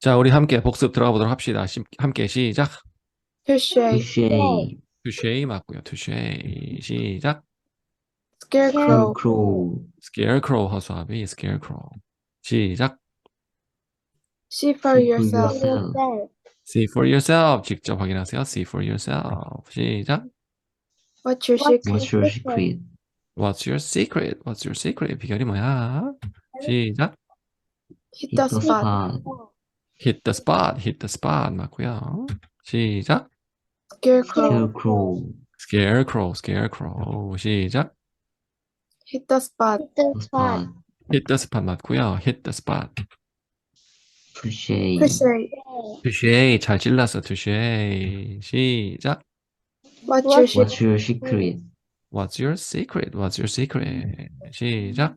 자, 우리 함께 복습 들어가 보도록 합시다. 시- 함께 시작. touche, touche, touche 맞고요. touche 시작. scarecrow, crow, scarecrow 허수아비 scarecrow 시작. see for yourself, yourself. see for yourself 직접 확인하세요. see for yourself 시작. what's your secret, what's your secret? What's your secret? What's your secret? 비결이 뭐야? 시작. hit the spot, hit the spot. hit the spot 맞고요. 시작. scarecrow, scarecrow, scarecrow scarecrow 시작. hit the spot, spot, hit the spot 맞고요. hit the spot. touche, touche, touche 잘 찔렀어. touche 시작. what's your secret, what's your secret? What's your secret? What's your secret? 시작.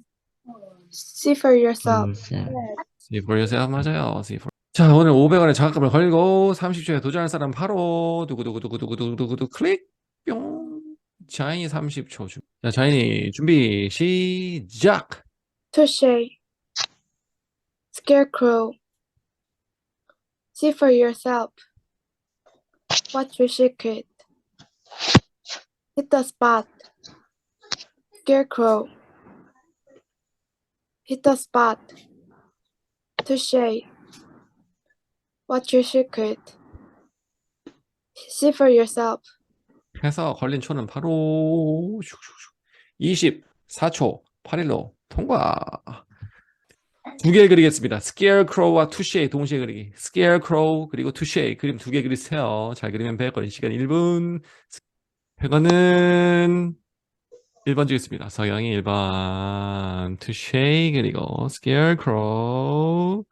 see for yourself, yourself. See for yourself 맞아요. See for. 자, 오늘 500원의 장학금을 걸고 30초에 도전할 사람 바로 두구두구두구두구두구두구 클릭 뿅. 자인이 30초 준. 자, 자인이 준비 시작. touche, scarecrow, see for yourself, what's your secret, hit the spot, scarecrow, hit the spot, touche, what's your secret, see for yourself, 해서 걸린 초는 바로 슉슉슉 24초 8일로 통과. 두 개 그리겠습니다. scarecrow와 touche 동시에 그리기. scarecrow 그리고 touche 그림 두 개 그리세요. 잘 그리면 100원 시간 1분. 100원은 1번 주겠습니다. 서영이 1번 touche 그리고 scarecrow